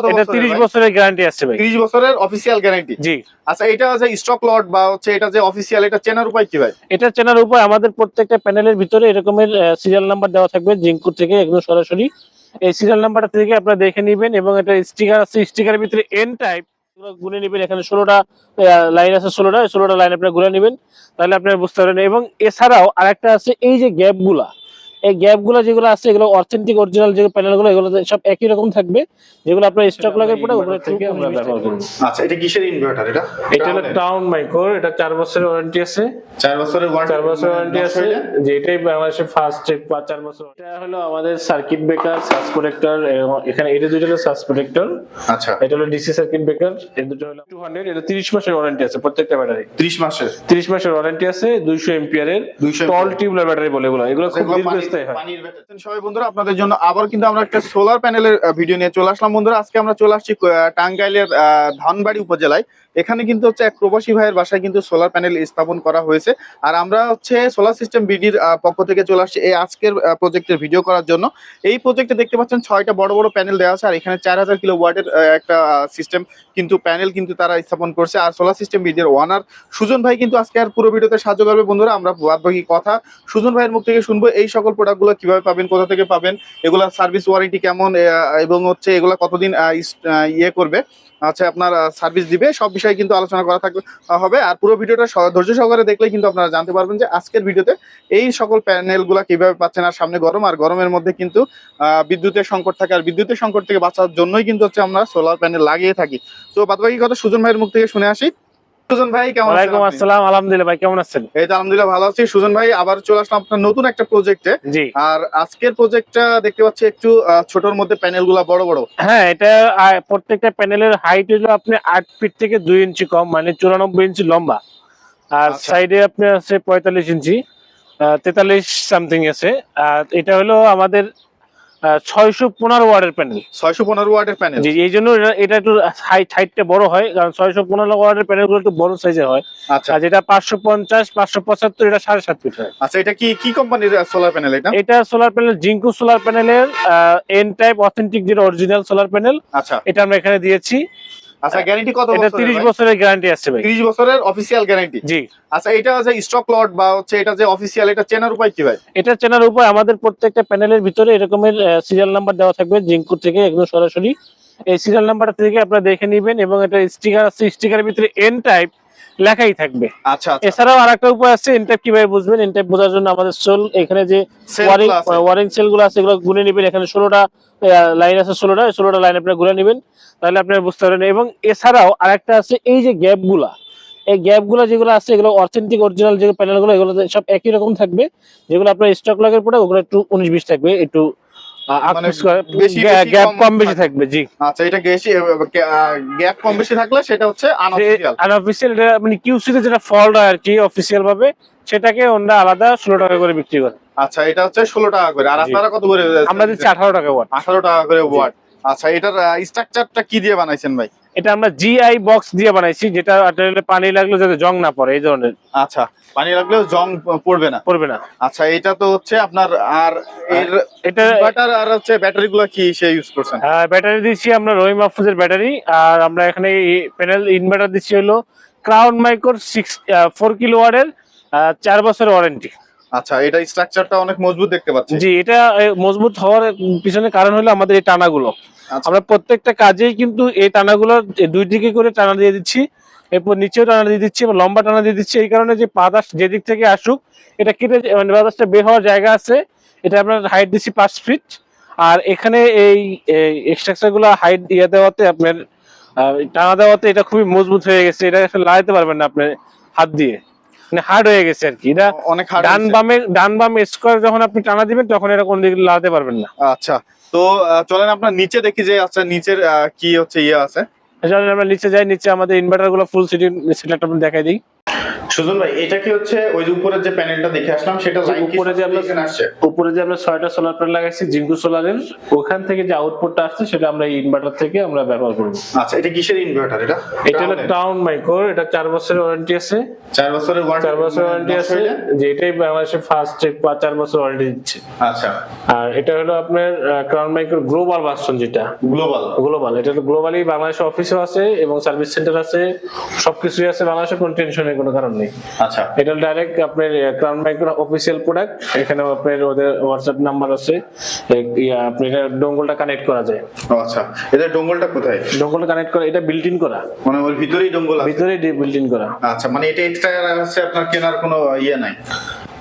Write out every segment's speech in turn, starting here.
এটা বছরের তিরিশ ভাই? বছরের গ্যারান্টি আছে ভাই। 30 বছরের গ্যারান্টি জি। আচ্ছা এটা যে স্টক লট বা হচ্ছে এটা যে এটা চেনার উপায় কি ভাই? এটা চেনার উপায় আমাদের প্রত্যেকটা প্যানেলের ভিতরে এরকমের সিরিয়াল নাম্বার দেওয়া থাকবে জিঙ্কুর থেকে একদম সরাসরি। এই সিরিয়াল নাম্বারটা থেকে আপনারা দেখে নেবেন এবং এটা স্টিকার আছে স্টিকারের ভিতরে এন টাইপ গুনে নেবেন এখানে ষোলোটা লাইন আছে ষোলোটা ষোলোটা লাইন আপনারা গুনে নেবেন। তাহলে আপনারা বুঝতে পারবেন। এবং এছাড়াও আরেকটা আছে এই যে গ্যাপগুলা এই গ্যাপগুলা যেগুলো আছে এগুলো অথেন্টিক অরিজিনাল যে প্যানেলগুলো এগুলো সব একই রকম থাকবে। যেগুলো আপনার স্টক লাগার পরে ওগুলো থেকে আমরা ব্যবহার করব। আচ্ছা এটা কিসের ইনভার্টার এটা এটা হলো টাউন মাইক্রোর এটা চার বছরের ওয়ারেন্টি আছে। 4 বছরের ওয়ারেন্টি চার বছর ওয়ারেন্টি আছে যে এটাই বাংলাদেশে ফার্স্ট চেক বা চার বছর এটা হলো আমাদের সার্কিট ব্রেকার সাস প্রোটেক্টর এখানে এটা দুটো হলো সাস প্রোটেক্টর আচ্ছা। এটা হলো ডিসি সার্কিট ব্রেকার এই দুটো হলো টু হান্ড্রেড এটা তিরিশ মাসের ওয়ারেন্টি আছে প্রত্যেকটা ব্যাটারি 30 মাসের? তিরিশ মাসের ওয়ারেন্টি আছে দুইশো এম্পিয়ারের 200 টল টিউবলার ব্যাটারি বলে এগুলো। এগুলো খুব আপনাদের জন্য আবার কিন্তু আমরা একটা সোলার প্যানেলের ভিডিও নিয়ে চলে আসলাম। বন্ধুরা, আজকে আমরা চলে আসছি টাঙ্গাইলের ধনবাড়ি উপজেলায়। এখানে কিন্তু হচ্ছে এক প্রবাসী ভাইয়ের বাসায় কিন্তু সোলার প্যানেল স্থাপন করা হয়েছে। আর আমরা হচ্ছে সোলার সিস্টেম বিডির পক্ষ থেকে চলে আসছি এই আজকের প্রজেক্টের ভিডিও করার জন্য। এই প্রজেক্টে দেখতে পাচ্ছেন ছয়টা বড় বড় প্যানেল দেওয়া আছে, আর এখানে চার হাজার কিলো ওয়াটের একটা সিস্টেম কিন্তু প্যানেল কিন্তু তারা স্থাপন করছে। আর সোলার সিস্টেম বিডির ওয়ানার সুজন ভাই কিন্তু আজকে আর পুরো ভিডিওতে সাহায্য করবে। বন্ধুরা, আমরা কথা সুজন ভাইয়ের মুখ থেকে শুনব। এই সকল প্রোডাক্টগুলো কীভাবে পাবেন, কোথা থেকে পাবেন, এগুলা সার্ভিস ওয়ারেন্টি কেমন এবং হচ্ছে এগুলা কতদিন ইয়ে করবে আচ্ছা আপনার সার্ভিস দিবে, সব বিষয়ে কিন্তু আলোচনা করা থাকবে হবে। আর পুরো ভিডিওটা ধৈর্য সহকারে দেখলে কিন্তু আপনারা জানতে পারবেন যে আজকের ভিডিওতে এই সকল প্যানেলগুলো কীভাবে পাচ্ছেন, আর সামনে গরম, আর গরমের মধ্যে কিন্তু বিদ্যুতের সংকট থাকে, আর বিদ্যুতের সংকট থেকে বাঁচার জন্যই কিন্তু হচ্ছে আমরা সোলার প্যানেল লাগিয়ে থাকি। তো বাদবাকি কথা সুজন ভাইয়ের মুখ থেকে শুনে আসি। সুজন ভাই কেমন আছেন আসসালাম আলহামদুলিল্লাহ ভাই কেমন আছেন? এই তো আলহামদুলিল্লাহ ভালো আছি। সুজন ভাই আবার চলে আসলাম আপনার নতুন একটা প্রজেক্টে জি। আর আজকের প্রজেক্টটা দেখতে পাচ্ছি একটু ছোটর মধ্যে বড় বড়। হ্যাঁ এটা প্রত্যেকটা প্যানেলের হাইট হলো আপনি ফিট থেকে ইঞ্চি কম মানে চুরানব্বই ইঞ্চি লম্বা। আর আচ্ছা। সাইডে আপনি আছে পঁয়তাল্লিশ ইঞ্চি তেতাল্লিশ সামথিং আছে। আর এটা হলো আমাদের ছয়শো পনেরো ওয়ার্ডের প্যানেল ছয়শো পনেরো ওয়ার্ডের প্যানেল জি এই জন্য এটা- একটু হাইটটা বড় হয় কারণ ছয়শো পনেরো ওয়ার্ডের প্যানেলগুলো একটু বড় সাইজের হয়। আচ্ছা। যেটা পাঁচশো পঞ্চাশ পাঁচশো পঁচাত্তর এটা সাড়ে সাত ফিট হয়। আচ্ছা এটা কি কি কোম্পানির সোলার প্যানেল এটা? এটা সোলার প্যানেল জিঙ্কু সোলার প্যানেলের এন টাইপ অথেন্টিক যেটা অরিজিনাল সোলার প্যানেল আচ্ছা। এটা আমরা এখানে দিয়েছি। আচ্ছা গ্যারান্টি কত এটা তিরিশ বছরের গ্যারান্টি আছে ভাই। 30 বছরের অফিসিয়াল গ্যারান্টি জি। আচ্ছা এটা আছে স্টক লট বা হচ্ছে এটা যে অফিসিয়াল এটা চেনার উপায় কি ভাই? এটা চেনার উপায় আমাদের প্রত্যেকটা প্যানেলের ভিতরে এরকমের সিরিয়াল নাম্বার দেওয়া থাকবে জিঙ্কুর থেকে একদম সরাসরি। এই সিরিয়াল নাম্বারটা থেকে আপনারা দেখে নেবেন এবং এটা স্টিকার আছে স্টিকারের ভিতরে এন টাইপ লেখাই থাকবে। আচ্ছা আচ্ছা। এছাড়াও আর একটা উপায় আছে এন টাইপ কীভাবে বুঝবেন? এন টাইপ বোঝার জন্য আমাদের সোল এখানে যে ওয়ারিং ওয়ারিং সেলগুলো আছে এগুলো গুনে নেবেন। এখানে ষোলোটা লাইন আছে ষোলোটা ষোলোটা লাইন আপনারা গুনে নেবেন। তাহলে আপনারা বুঝতে পারবেন। এবং এছাড়াও আরেকটা আছে এই যে গ্যাপগুলা এই গ্যাপগুলো যেগুলো আছে এগুলো অথেন্টিক অরিজিনাল যে প্যানেলগুলো এগুলো সব একই রকম থাকবে। যেগুলো আপনার স্টক লাগার পরে ওগুলো একটু উনিশ বিশ থাকবে একটু গ্যাপ কম বেশি থাকবে জি। আচ্ছা এটা বেশি গ্যাপ কম বেশি থাকলে সেটা হচ্ছে এটা মানে কিউসিতে যেটা ফল্ট হয় আর কি ভাবে সেটাকে ওনারা আলাদা ষোলো টাকা করে বিক্রি করে। আচ্ছা এটা হচ্ছে ষোলো টাকা করে। আর আপনারা কত করে আমরা দিচ্ছি আঠারো টাকা ওয়াট। আঠারো টাকা করে ওয়াট। আচ্ছা এটার স্ট্রাকচারটা কি দিয়ে বানাইছেন ভাই? এটা আমরা জিআই বক্স দিয়ে বানাইছি যেটা আসলে পানি লাগলে যাতে জং না পড়ে এই ধরনের। আচ্ছা পানি লাগলেও জং পড়বে না? পড়বে না। আচ্ছা এটা তো হচ্ছে আপনার আর এর এটা ইনভার্টার আর হচ্ছে ব্যাটারি গুলো কি সে ইউজ করছেন? হ্যাঁ ব্যাটারি দিচ্ছি আমরা রহিম মাহফুজের ব্যাটারি আর আমরা এখানে প্যানেল ইনভার্টার দিচ্ছি হলো ক্রাউন মাইক্রোর সিক্স ফোর কিলো ওয়ার্ডের চার বছরের ওয়ারেন্টি আচ্ছা এটা স্ট্রাকচারটা অনেক মজবুত দেখতে পাচ্ছি। জি এটা মজবুত হওয়ার পিছনে কারণ হলো আমাদের এই টানাগুলো। আমরা প্রত্যেকটা কাজেই কিন্তু এই টানাগুলো দুই দিকে করে টানা দিয়ে দিচ্ছি, এরপর নিচেও টানা দিয়ে দিচ্ছি লম্বা টানা দিয়ে দিচ্ছি। এই কারণে যে বাতাস যেদিক থেকে আসুক, এটা কেটে মানে বাতাসটা বের হওয়ার জায়গা আছে। এটা আপনার হাইট দিচ্ছি পাঁচ ফিট আর এখানে এই স্ট্রাকচারগুলো হাইট ইয়ে দেওয়াতে আপনার টানা দেওয়াতে এটা খুবই মজবুত হয়ে গেছে। এটা লাগাতে পারবেন না আপনার হাত দিয়ে। মানে হার্ড হয়ে গেছে আর কি। এটা অনেক ডান বামে ডান বাম স্কোয়ার যখন আপনি টানা দিবেন তখন এটা কোন দিকে লাগাতে পারবেন না। আচ্ছা তো চলেন আপনার নিচে দেখি যে আচ্ছা নিচের কি হচ্ছে ইয়ে আছে? চলেন আমরা নিচে যাই নিচে আমাদের ইনভার্টারগুলো ফুল সিটি সেটআপ দেখাই দিই। সুজন ভাই এটা কি হচ্ছে? ওই যে উপরের যে প্যানেলটা দেখে আসলাম সেটা উপরে যে আমরা উপরে যে আমরা ছয়টা সোলার প্যানেল লাগাইছি জিঙ্কু সোলারের ওখান থেকে যে আউটপুটটা আসছে সেটা আমরা ইনভার্টার থেকে আমরা ব্যবহার করব। আচ্ছা এটা কিসের ইনভার্টার এটা? এটা হলো টাউন মাইক্রোর এটা চার বছরের ওয়ারেন্টি আছে। চার বছরের ওয়ারেন্টি চার বছর ওয়ারেন্টি আছে যে এটাই বাংলাদেশে ফার্স্ট বা চার বছর ওয়ারেন্টি দিচ্ছে। আচ্ছা। আর এটা হলো আপনার ক্রাউন মাইক্রোর গ্লোবাল ভার্সন যেটা। গ্লোবাল গ্লোবাল এটা গ্লোবালি বাংলাদেশে অফিসও আছে এবং সার্ভিস সেন্টার আছে সবকিছুই আছে বাংলাদেশে কোনো টেনশনের কোনো কারণ নেই আচ্ছা। এটা ডাইরেক্ট আপনার ক্রাউন মাইক্রো অফিসিয়াল প্রোডাক্ট এখানে আপনার ওদের হোয়াটসঅ্যাপ নাম্বার আছে। আপনি এটা ডোঙ্গলটা কানেক্ট করা যায়। আচ্ছা। এটা ডোঙ্গলটা কোথায়? ডোঙ্গলটা কানেক্ট করা এটা বিল্ট ইন করা। মানে ওর ভিতরেই ডোঙ্গল আছে? ভিতরে বিল্ট ইন করা। আচ্ছা মানে এটা এক্সট্রা আছে আপনার কেনার কোনো ইয়ে নাই?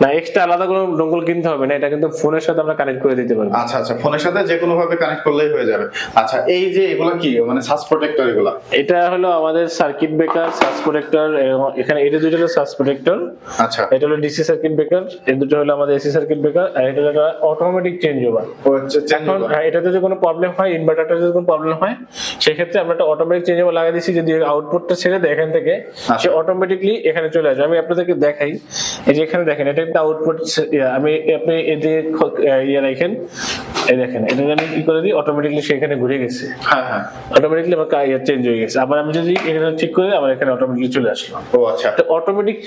না এক্সট্রা আলাদা কোনো ডোঙ্গল কিনতে হবে না এটা কিন্তু ফোনের সাথে আমরা কানেক্ট করে দিতে পারব। আচ্ছা আচ্ছা ফোনের সাথে যে কোনো ভাবে কানেক্ট করলেই হয়ে যাবে। আচ্ছা এই যে এগুলা কি? মানে সাস প্রোটেক্টর এগুলা? এটা হলো আমাদের সার্কিট ব্রেকার সাস প্রোটেক্টর এখানে এটা দুটো হলো সাস প্রোটেক্টর আচ্ছা। এটা হলো ডিসি সার্কিট ব্রেকার এই দুটো হলো আমাদের এসি সার্কিট ব্রেকার আর এটা হলো অটোমেটিক চেঞ্জ ওভার এখন হ্যাঁ, এটাতে যদি কোনো প্রবলেম হয় ইনভার্টারটা যদি কোনো প্রবলেম হয় সেক্ষেত্রে আমরা একটা অটোমেটিক চেঞ্জ ওভার লাগিয়ে দিচ্ছি যদি আউটপুটটা ছেড়ে দেয় এখান থেকে সে অটোমেটিকলি এখানে চলে আসবে। আমি আপনাদেরকে দেখাই এই যে এখানে দেখেন এটা একটা আউটপুট আমি আপনি এদিকে ইয়ে রাখেন এই দেখেন এটা আমি কি করে দিই? অটোমেটিকলি সেখানে ঘুরে গেছে। হ্যাঁ হ্যাঁ। অটোমেটিকলি আমার চেঞ্জ হয়ে গেছে। আবার আমি যদি এখানে ঠিক করে আমার এখানে অটোমেটিকলি চলে আসলো। ও আচ্ছা। অটোমেটিক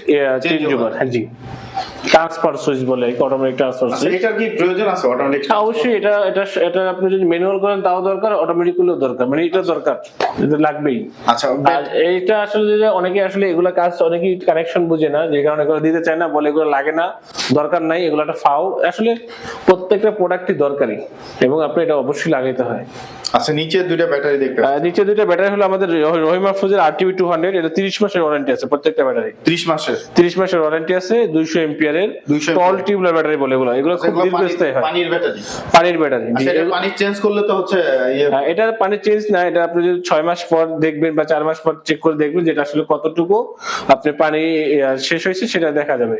চেঞ্জ ওভার হ্যাঁ জি। ট্রান্সফার সুইচ বলে অটোমেটিক ট্রান্সফার সুইচ এটা কি প্রয়োজন আছে অটোমেটিক হ্যাঁ অবশ্যই এটা এটা এটা আপনি যদি ম্যানুয়াল করেন তাও দরকার অটোমেটিক করলেও দরকার মানে এটা দরকার এটা লাগবেই। আচ্ছা আর এইটা আসলে যে অনেকে আসলে এগুলা কাজ অনেকে কানেকশন বুঝে না যে কারণে এগুলো দিতে চায় না বলে এগুলো লাগে না দরকার নাই এগুলো একটা ফাও আসলে প্রত্যেকটা প্রোডাক্টই দরকারি এবং আপনি এটা অবশ্যই লাগাইতে হয়। আচ্ছা নিচে দুইটা ব্যাটারি দেখতে নিচে দুইটা ব্যাটারি হলো আমাদের রহিম মাহফুজের আরটিভি 200 এটা 30 মাসের ওয়ারেন্টি আছে প্রত্যেকটা ব্যাটারি 30 মাসের? 30 মাসের ওয়ারেন্টি আছে 200 এম্পিয়ারের টল ব্যাটারি বলে এগুলো এগুলো খুব দীর্ঘস্থায়ী হয়। পানির ব্যাটারি পানির ব্যাটারি পানি চেঞ্জ করলে তো হচ্ছে ইয়ে- হ্যাঁ, এটা পানি চেঞ্জ না এটা আপনি যদি ছয় মাস পর দেখবেন বা চার মাস পর চেক করে দেখবেন যেটা আসলে কতটুকু আপনি পানি ইয়ে, শেষ হয়েছে সেটা দেখা যাবে।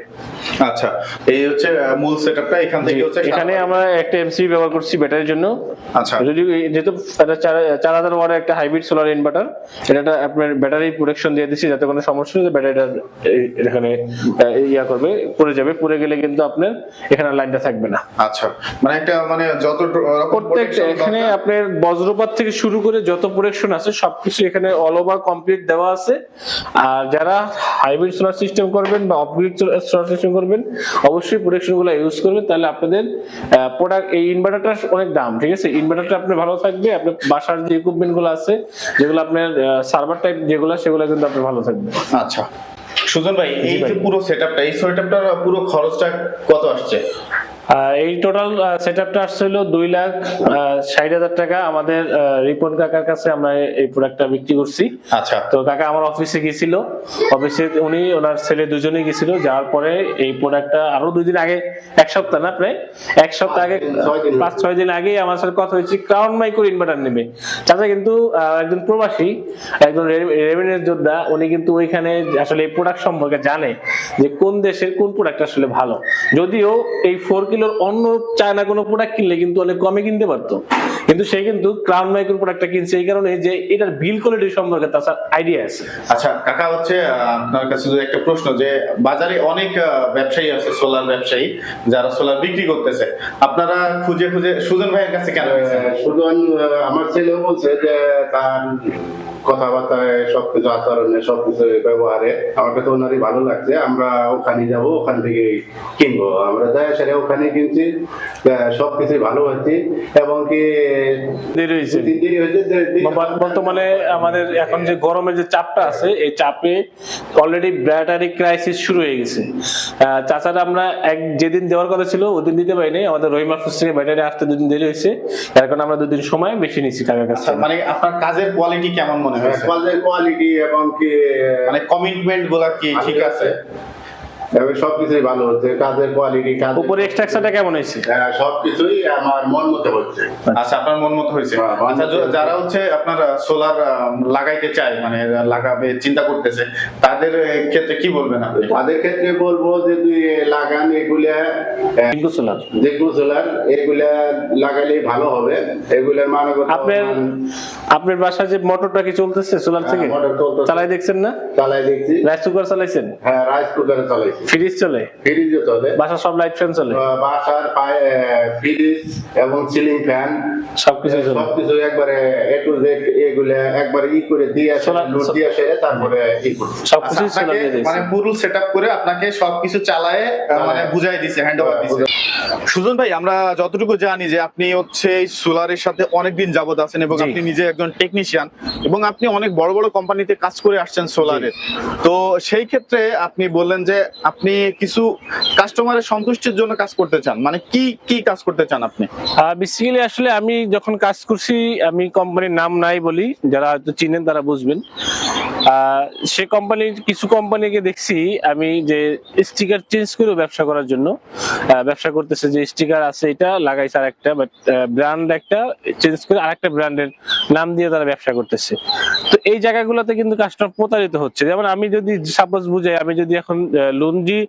আচ্ছা এই হচ্ছে মূল সেটআপটা এখান থেকে হচ্ছে এখানে আমরা একটা এমসি ব্যবহার করছি ব্যাটারির জন্য। আচ্ছা। যদি যেহেতু এটা চার হাজার ওয়াটের একটা হাইব্রিড সোলার ইনভার্টার এটা আপনার ব্যাটারি প্রোটেকশন দিয়ে দিচ্ছি যাতে কোনো সমস্যা ব্যাটারিটা এখানে ইয়া করবে পড়ে যাবে পড়ে গেলে কিন্তু আপনার এখানে লাইনটা থাকবে না। আচ্ছা মানে একটা মানে যত রকম প্রত্যেক এখানে আপনার বজ্রপাত থেকে শুরু করে যত প্রোটেকশন আছে সবকিছু এখানে অল ওভার কমপ্লিট দেওয়া আছে। আর যারা হাইব্রিড সোলার সিস্টেম করবেন বা অফগ্রিড সোলার সিস্টেম করবেন অবশ্যই প্রোটেকশনগুলো ইউজ করবেন। তাহলে আপনাদের প্রোডাক্ট এই ইনভার্টারটা অনেক দাম ঠিক আছে? ইনভার্টারটা আপনার ভালো থাকবে আপনার বাসার যে ইকুইপমেন্টগুলো আছে যেগুলো আপনার সার্ভার টাইপ যেগুলো সেগুলো কিন্তু আপনার ভালো থাকবে। আচ্ছা। সুজন ভাই এই যে পুরো সেটআপটা এই সেটআপটার পুরো খরচটা কত আসছে? এই টোটাল সেট আপটা আসছে হলো দুই লাখ ষাট হাজার টাকা। আমাদের রিপন কাকার কাছে আমরা এই প্রোডাক্টটা বিক্রি করছি। আচ্ছা। তো কাকা আমার অফিসে গেছিল অফিসে উনি ওনার ছেলে দুজনেই গেছিল যাওয়ার পরে এই প্রোডাক্টটা আরও দুই দিন আগে এক সপ্তাহ না প্রায়? এক সপ্তাহ আগে পাঁচ ছয় দিন। আগেই আমার সাথে কথা হয়েছে ক্রাউন মাইক্রো ইনভার্টার নেবে। চাচা কিন্তু একজন প্রবাসী একজন রেভিনিউ যোদ্ধা। উনি কিন্তু ওইখানে আসলে এই প্রোডাক্ট সম্পর্কে জানে যে কোন দেশের কোন প্রোডাক্ট আসলে ভালো। যদিও এই ফোর কিলোর অন্য চায়না কোনো প্রোডাক্ট কিনলে কিন্তু অনেক কমে কিনতে পারতো। কিন্তু সে কিন্তু ক্রাউন মাইক্রো প্রোডাক্টটা কিনছে এই কারণে যে এটার বিল কোয়ালিটি সম্পর্কে তার আইডিয়া আছে। আচ্ছা কাকা হচ্ছে আপনার কাছে যদি একটা প্রশ্ন যে বাজারে অনেক ব্যবসায়ী আছে সোলার ব্যবসায়ী যারা সোলার বিক্রি করতেছে। আপনারা খুঁজে খুঁজে সুজন ভাইয়ের কাছে কেন সুজন আমার ছেলেও বলছে যে তার কথাবার্তায় সবকিছু আচরণে সবকিছু ব্যবহারে। আমার কাছে ওনারই ভালো লাগছে আমরা ওখানে যাব ওখান থেকে কিনবো। আমরা দয়া সেরে ওখানে কিনছি আহ, সবকিছুই ভালো হচ্ছে এবং কি দেরি হয়েছে। দিনই হয়েছে বর্তমানে আমাদের এখন যে গরমের যে চাপটা আছে এই চাপে অলরেডি ব্যাটারি ক্রাইসিস শুরু হয়ে গেছে। চাচারা আমরা এক যেদিন দেওয়ার কথা ছিল ওদিন দিতে পারিনি আমাদের রহিম হাফিজ থেকে ব্যাটারি আসতে দুদিন দেরি হয়েছে কারণে আমরা দুদিন সময় বেশি নিচ্ছি টাকার কাছে আচ্ছা মানে আপনার কাজের কোয়ালিটি কেমন মনে হয়েছে কোয়ালিটি এবং কি মানে কমিটমেন্টগুলা কি? ঠিক আছে। এবং সবকিছুই ভালো হচ্ছে। কাজের কোয়ালিটি কাজ উপরে এক্সট্রাকশনটা কেমন হয়েছে? সবকিছুই আমার মন মতো হচ্ছে। আচ্ছা আপনার মন মতো হয়েছে? হ্যাঁ, আচ্ছা। যারা হচ্ছে আপনার সোলার লাগাইতে চায় মানে লাগাবে চিন্তা করতেছে তাদের ক্ষেত্রে কি বলবেন আপনি? তাদের ক্ষেত্রে বলব যে তুই লাগান এগুলা আহ, সোলার সোলার এগুলা লাগালে ভালো হবে। এগুলার মানবতা আপনার আপনার বাসায় যে মোটরটা কি চলতেছে সোলার থেকে? মোটর চালাই দেখছেন না? চালাই দেখছি। রাইস কুকার চালাইছেন? হ্যাঁ রাইস কুকারে চালাইছি। ফ্রিজ চলে? ফ্রিজও চলে। বাসা সব লাইট ফ্যান চলে? বাসার ফ্রিজ এবং সিলিং ফ্যান সবকিছু চলে। সবকিছু একবারে এ টু জেড এগুলা একবারে ই করে দিয়ে Solar- লোড দিয়ে সেরে তারপরে ই করছি সবকিছু আচ্ছা, সোলার আপনাকে দিয়ে মানে পুরো সেটআপ করে আপনাকে সবকিছু চালায় মানে বুঝাই দিছে হ্যান্ড ওভার দিছে। সুজন ভাই আমরা যতটুকু জানি যে আপনি হচ্ছে এই সোলারের সাথে অনেকদিন যাবত আছেন এবং আপনি নিজে একজন টেকনিশিয়ান এবং আপনি অনেক বড় বড় কোম্পানিতে কাজ করে আসছেন সোলারের তো সেই ক্ষেত্রে আপনি বললেন যে আপনি কিছু কাস্টমারের সন্তুষ্টির জন্য কাজ করতে চান? মানে কি কি কাজ করতে চান আপনি? বেসিক্যালি আসলে আমি যখন কাজ করছি, আমি কোম্পানির নাম নাই বলি, যারা হয়তো চিনেন তারা বুঝবেন। সে কোম্পানির কিছু কোম্পানিকে দেখছি, আমি যে স্টিকার চেঞ্জ করে ব্যবসা করার জন্য ব্যবসা করতেছে, যে স্টিকার আছে এটা লাগাইছে আর একটা বাট ব্র্যান্ড একটা চেঞ্জ করে আরেকটা ব্র্যান্ডের নাম দিয়ে তারা ব্যবসা করতেছে। তো এই জায়গাগুলোতে কিন্তু কাস্টমার প্রতারিত হচ্ছে। যেমন আমি যদি সাপোজ বুঝাই, আমি যদি এখন লুঞ্জি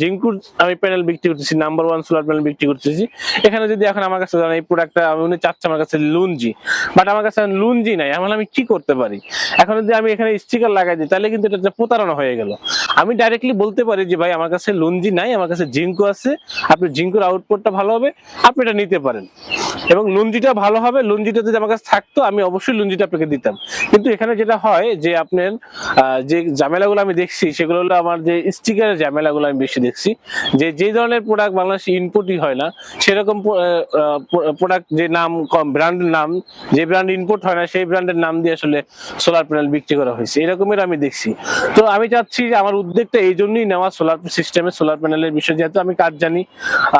জিঙ্কুর আমি প্যানেল বিক্রি করতেছি নাম্বার ওয়ান সোলার প্যানেল বিক্রি করতেছি, এখানে যদি এখন আমার কাছে ধরেন এই প্রোডাক্টটা আমি উনি চাচ্ছে আমার কাছে লুঞ্জি বাট আমার কাছে লুঞ্জি নাই আমার আমি কি করতে পারি? এখন যদি আমি এখানে স্টিকার লাগাই দিই, তাহলে কিন্তু এটা প্রতারণা হয়ে গেল। আমি ডাইরেক্টলি বলতে পারি যে, ভাই, আমার কাছে লুঞ্জি নাই, আমার কাছে জিঙ্কো আছে। আপনি জিঙ্কোর আউটপুটটা ভালো হবে, আপনি এটা নিতে পারেন। এবং লুঞ্জিটা ভালো হবে লুঞ্জিটা যদি আমার কাছে থাকতো, আমি অবশ্যই লুঞ্জিটা আপনাকে দিতাম। কিন্তু এখানে যেটা হয় যে, আপনার যে ঝামেলাগুলো আমি দেখছি, সেগুলো হলো আমার যে স্টিকারের ঝামেলাগুলো আমি বেশি দেখছি। যে যে ধরনের প্রোডাক্ট বাংলাদেশে ইনপুটই হয় না, সেরকম প্রোডাক্ট যে নাম ব্র্যান্ডের নাম, যে ব্র্যান্ড ইনপুট হয় না, সেই ব্র্যান্ডের নাম দিয়ে আসলে সোলার প্যানেল বিক্রি করা হয়েছে। এরকমের আমি দেখছি। তো আমি চাচ্ছি আমার উদ্যোগটা এই জন্যই নেওয়া সোলার সিস্টেমে সোলার প্যানেলের বিষয়ে। যেহেতু আমি কাজ জানি,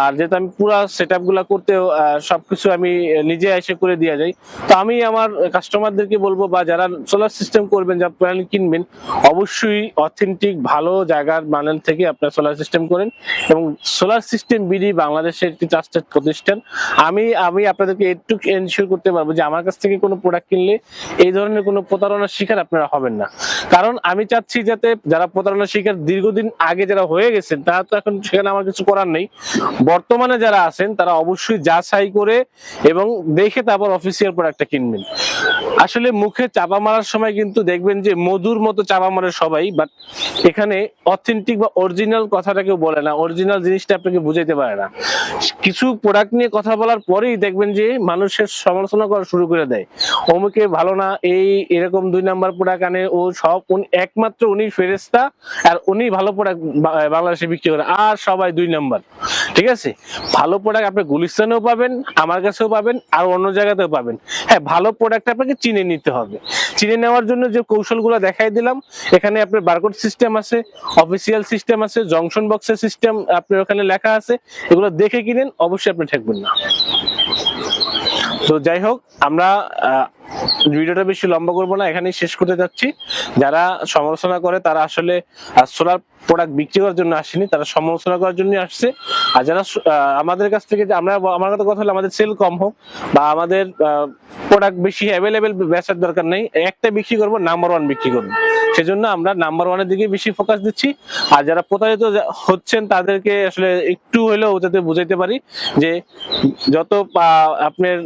আর যেহেতু আমি পুরো সেট আপগুলা করতেও সবকিছু আমি নিজে এসে করে দিয়ে যাই তো আমি আমার কাস্টমারদেরকে বলব বা যারা সোলার সিস্টেম করবেন যা প্যানেল কিনবেন, অবশ্যই অথেন্টিক ভালো জায়গার মানের থেকে আপনার সোলার সিস্টেম করেন এবং সোলার সিস্টেম বিডি বাংলাদেশের একটি ট্রাস্টেড প্রতিষ্ঠান। আমি আমি আপনাদেরকে একটু এনশিওর করতে পারব যে আমার কাছ থেকে কোনো প্রোডাক্ট কিনলে এই ধরনের কোনো প্রতারণার শিকার আপনারা হবেন না। কারণ আমি চাচ্ছি যাতে যারা প্রতারণার শিকার দীর্ঘদিন আগে যারা হয়ে গেছেন, তারা তো এখন সেখানে আমার কিছু করার নেই। বর্তমানে যারা আছেন, তারা অবশ্যই যাচাই করে এবং দেখে তারপর অফিসিয়াল প্রোডাক্টটা কিনবেন। আসলে মুখে চাপা মারার সময় কিন্তু দেখবেন যে মধুর মতো চাপা মারে সবাই বাট এখানে অথেন্টিক বা অরিজিনাল কথাটা কেউ বলে না। অরিজিনাল জিনিসটা আপনাকে বুঝাইতে পারে না। কিছু প্রোডাক্ট নিয়ে কথা বলার পরেই দেখবেন যে মানুষের সমালোচনা করা শুরু করে দেয়। অমুকে ভালো না, এই এরকম দুই নাম্বার প্রোডাক্ট আনে, ও সব উনি- একমাত্র উনি ফেরেস্তা আর উনি ভালো প্রোডাক্ট বাংলাদেশে বিক্রি করে। আর সবাই দুই নাম্বার। ঠিক আছে? ভালো প্রোডাক্ট আপনি গুলিস্তানেও পাবেন, আমার কাছেও পাবেন, আর অন্য জায়গাতেও পাবেন। হ্যাঁ ভালো প্রোডাক্ট আপনাকে চিনে নিতে হবে। চিনে নেওয়ার জন্য যে কৌশলগুলো দেখাই দিলাম, এখানে আপনার বারকোড সিস্টেম আছে অফিসিয়াল সিস্টেম আছে জংশন বক্সের সিস্টেম আপনার ওখানে লেখা আছে। এগুলো দেখে কিনেন, অবশ্যই আপনি ঠেকবেন না। তো যাই হোক, আমরা ভিডিওটা বেশি লম্বা করব না, এখানেই শেষ করতে যাচ্ছি। যারা সমালোচনা করে, তারা আসলে সোলার প্রোডাক্ট বিক্রি করার জন্য আসেনি, তারা সমালোচনা করার জন্য আসছে। আর যারা আমাদের কাছ থেকে আমরা, আমার কথা কথা হলো, আমাদের সেল কম হোক, বা আমাদের প্রোডাক্ট বেশি অ্যাভেলেবেল বেচার দরকার নেই, একটা বিক্রি করব নাম্বার ওয়ান বিক্রি করব। সেজন্য আমরা নাম্বার ওয়ানের দিকে বেশি ফোকাস দিচ্ছি। আর যারা প্রতারিত হচ্ছেন তাদেরকে আসলে একটু হলেও যাতে বুঝাইতে পারি যে যত আপনার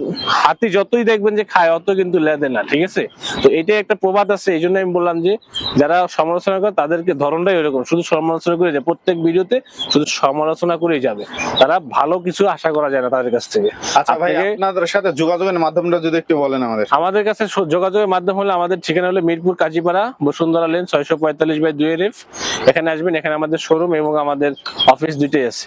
হাতি যতই দেখবেন যে খায় অত কিন্তু লেদে না ঠিক আছে? তো এটাই একটা প্রবাদ আছে এই জন্য আমি বললাম যে যারা সমালোচনা করে তাদেরকে ধরনটাই এরকম শুধু সমালোচনা করে যায় প্রত্যেক ভিডিওতে শুধু সমালোচনা করেই যাবে। তারা ভালো কিছু আশা করা যায় না তাদের কাছ থেকে। আচ্ছা ভাই আপনাদের সাথে যোগাযোগের মাধ্যমটা যদি একটু বলেন আমাদের। আমাদের কাছে যোগাযোগের মাধ্যম হলো আমাদের ঠিকানা হলো মিরপুর কাজীপাড়া বসুন্ধরা। লেন ছয়শো পঁয়তাল্লিশ বাই দুই এফ এখানে আসবেন, এখানে আমাদের শোরুম এবং আমাদের অফিস দুইটাই আছে।